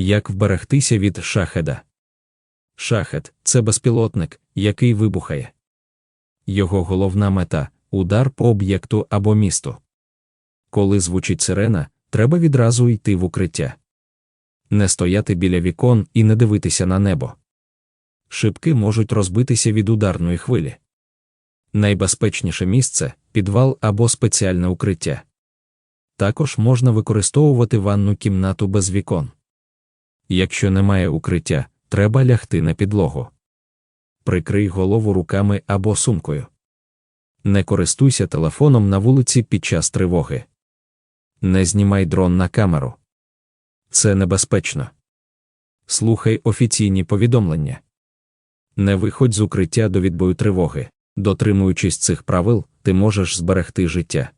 Як вберегтися від шахеда? Шахед це безпілотник, який вибухає. Його головна мета удар по об'єкту або місту. Коли звучить сирена, треба відразу йти в укриття. Не стояти біля вікон і не дивитися на небо. Шибки можуть розбитися від ударної хвилі. Найбезпечніше місце підвал або спеціальне укриття. Також можна використовувати ванну кімнату без вікон. Якщо немає укриття, треба лягти на підлогу. Прикрий голову руками або сумкою. Не користуйся телефоном на вулиці під час тривоги. Не знімай дрон на камеру. Це небезпечно. Слухай офіційні повідомлення. Не виходь з укриття до відбою тривоги. Дотримуючись цих правил, ти можеш зберегти життя.